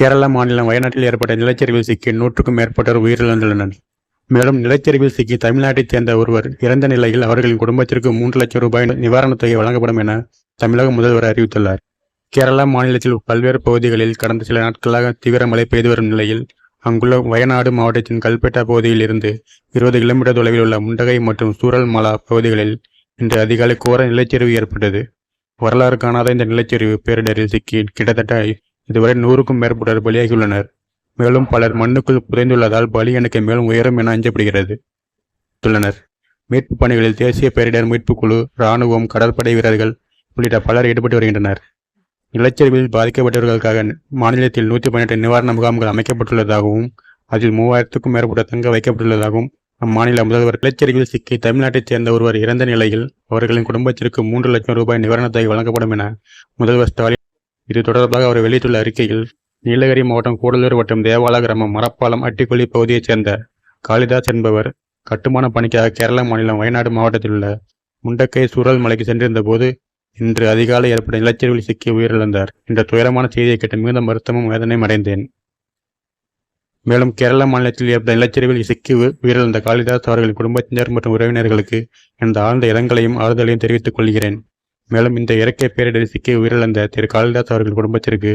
கேரளா மாநிலம் வயநாட்டில் ஏற்பட்ட நிலச்சரிவில் சிக்கி நூற்றுக்கும் மேற்பட்டோர் உயிரிழந்துள்ளனர். மேலும் நிலச்சரிவில் சிக்கி தமிழ்நாட்டைச் சேர்ந்த ஒருவர் இறந்த நிலையில் அவர்களின் குடும்பத்திற்கு மூன்று லட்சம் ரூபாய் நிவாரணத் தொகை வழங்கப்படும் என தமிழக முதல்வர் அறிவித்துள்ளார். கேரளா மாநிலத்தில் பல்வேறு பகுதிகளில் கடந்த சில நாட்களாக தீவிர மழை பெய்து வரும் நிலையில் அங்குள்ள வயநாடு மாவட்டத்தின் கல்பெட்டா பகுதியில் இருந்து இருபது கிலோமீட்டர் தொலைவில் உள்ள முண்டகை மற்றும் சூரல் மலா பகுதிகளில் இன்று அதிகாலை கோர நிலச்சரிவு ஏற்பட்டது. வரலாறு காணாத இந்த நிலச்சரிவு பேரிடரில் சிக்கி கிட்டத்தட்ட இதுவரை நூறுக்கும் மேற்பட்டோர் பலியாகியுள்ளனர். மேலும் பலர் மண்ணுக்குள் புதைந்துள்ளதால் பலி எண்ணிக்கை மேலும் உயரும் என அஞ்சப்படுகிறது உள்ளனர் மீட்பு பணிகளில் தேசிய பேரிடர் மீட்புக் குழு இராணுவம் கடற்படை வீரர்கள் உள்ளிட்ட பலர் ஈடுபட்டு வருகின்றனர். நிலச்சரிவில் பாதிக்கப்பட்டவர்களுக்காக மாநிலத்தில் நூற்றி பன்னெண்டு நிவாரண முகாம்கள் அமைக்கப்பட்டுள்ளதாகவும் அதில் மூவாயிரத்துக்கும் மேற்பட்ட தங்க வைக்கப்பட்டுள்ளதாகவும் அம்மாநில முதல்வர். நிலச்சரிவில் சிக்கி தமிழ்நாட்டைச் சேர்ந்த ஒருவர் இறந்த நிலையில் அவர்களின் குடும்பத்திற்கு மூன்று லட்சம் ரூபாய் நிவாரணத் தொகை வழங்கப்படும் என முதல்வர் ஸ்டாலின் இது தொடர்பாக அவர் வெளியிட்டுள்ள அறிக்கையில் நீலகிரி மாவட்டம் கூடலூர் மற்றும் தேவாலா கிராமம் மரப்பாலம் அட்டிக்குழி பகுதியைச் சேர்ந்த காளிதாஸ் என்பவர் கட்டுமான பணிக்காக கேரள மாநிலம் வயநாடு மாவட்டத்தில் உள்ள முண்டக்கை சூழல் மலைக்கு சென்றிருந்த போது இன்று அதிகாலை ஏற்பட்ட நிலச்சரிவில் சிக்கி உயிரிழந்தார் என்ற துயரமான செய்தியை கேட்டு மிகுந்த வருத்தமும் வேதனையும் அடைந்தேன். மேலும் கேரள மாநிலத்தில் ஏற்பட்ட நிலச்சரிவில் சிக்கி உயிரிழந்த காளிதாஸ் அவர்களின் குடும்பத்தினர் மற்றும் உறவினர்களுக்கு எனது ஆழ்ந்த இரங்கலையும் ஆறுதலையும் தெரிவித்துக் கொள்கிறேன். மேலும் இந்த இயற்கை பேரிடர் சிக்கி உயிரிழந்த திரு காளிதாஸ் அவர்கள் குடும்பத்திற்கு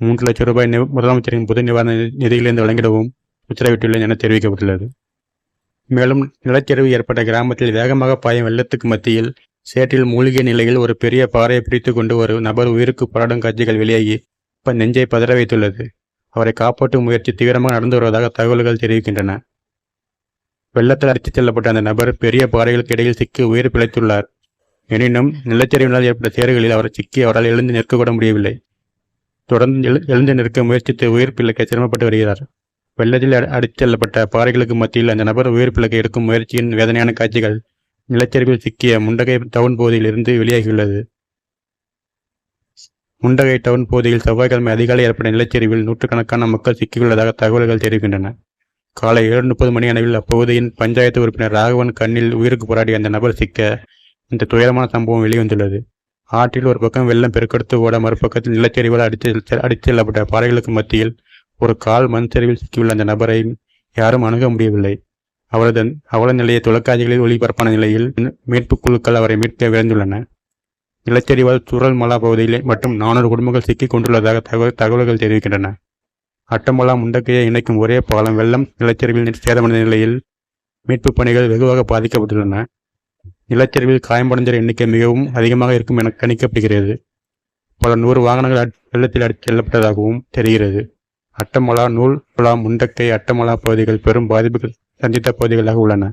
மூன்று லட்சம் ரூபாய் முதலமைச்சரின் பொது நிவாரண நிதியிலிருந்து வழங்கிடவும் உத்தரவிட்டுள்ளேன் என தெரிவிக்கப்பட்டுள்ளது. மேலும் நிலச்சரிவு ஏற்பட்ட கிராமத்தில் வேகமாக பாயும் வெள்ளத்துக்கு மத்தியில் சேற்றில் மூழ்கிய நிலையில் ஒரு பெரிய பாறையை பிடித்து கொண்டு ஒரு நபர் உயிருக்கு போராடும் காட்சிகள் வெளியாகி இப்ப நெஞ்சை பதற வைத்துள்ளது. அவரை காப்பாற்றும் முயற்சி தீவிரமாக நடந்து வருவதாக தகவல்கள் தெரிவிக்கின்றன. வெள்ளத்தில் அடித்துச் செல்லப்பட்ட அந்த நபர் பெரிய பாறைகளுக்கு இடையில் சிக்கி உயிர் பிழைத்துள்ளார். எனினும் நிலச்சரிவினால் ஏற்பட்ட சேறுகளில் அவர் சிக்கி அவரால் எழுந்து நிற்கக்கூட முடியவில்லை. தொடர்ந்து எழு- எழுந்து நிற்க முயற்சித்து உயிர் பிழைக்க சிரமப்பட்டு வருகிறார். வெள்ளத்தில் அடி- அடித்துச் செல்லப்பட்ட பாறைகளுக்கு மத்தியில் அந்த நபர் உயிர் பிழைக்க எடுக்கும் முயற்சியின் வேதனையான காட்சிகள் நிலச்சரிவில் சிக்கிய முண்டகை டவுன் பகுதியில் இருந்து வெளியாகியுள்ளது. முண்டகை டவுன் பகுதியில் செவ்வாய்க்கிழமை அதிகாலை ஏற்பட்ட நிலச்சரிவில் நூற்றுக்கணக்கான மக்கள் சிக்கியுள்ளதாக தகவல்கள் தெரிவிக்கின்றன. காலை ஏழு முப்பது மணி அளவில் அப்பகுதியின் பஞ்சாயத்து உறுப்பினர் ராகவன் கண்ணில் உயிருக்கு போராடிய அந்த நபர் சிக்க இந்த துயரமான சம்பவம் வெளிவந்துள்ளது ஆற்றில் ஒரு பக்கம் வெள்ளம் பெருக்கெடுத்து ஓட மறுபக்கத்தில் நிலச்சரிவால் அடித்து அடித்து செல்லப்பட்ட பாறைகளுக்கு மத்தியில் ஒரு கால் மண் சரிவில் சிக்கியுள்ள அந்த நபரை யாரும் அணுக முடியவில்லை. அவரது அவல நிலையை தொலைக்காட்சிகளில் ஒளிபரப்பான நிலையில் மீட்புக் குழுக்கள் அவரை மீட்க விரைந்துள்ளன. நிலச்சரிவால் சுரல் மலா பகுதியில் மற்றும் நானூறு குடும்பங்கள் சிக்கிக் கொண்டுள்ளதாக தகவல் தகவல்கள் தெரிவிக்கின்றன. அட்டமலா முண்டக்கையை இணைக்கும் ஒரே பாலம் வெள்ளம் நிலச்சரிவில் சேதமடைந்த நிலையில் மீட்புப் பணிகள் வெகுவாக பாதிக்கப்பட்டுள்ளன. நிலச்சரிவில் காயமடைஞ்சர் எண்ணிக்கை மிகவும் அதிகமாக இருக்கும் என கணிக்கப்படுகிறது. பல நூறு வாகனங்கள் அடி- வெள்ளத்தில் அடித்து செல்லப்பட்டதாகவும் தெரிகிறது. அட்டமலா நூல் குலா முண்டக்கை அட்டமலா பகுதிகள் பெரும் பாதிப்புகள் சந்தித்த பகுதிகளாக உள்ளன.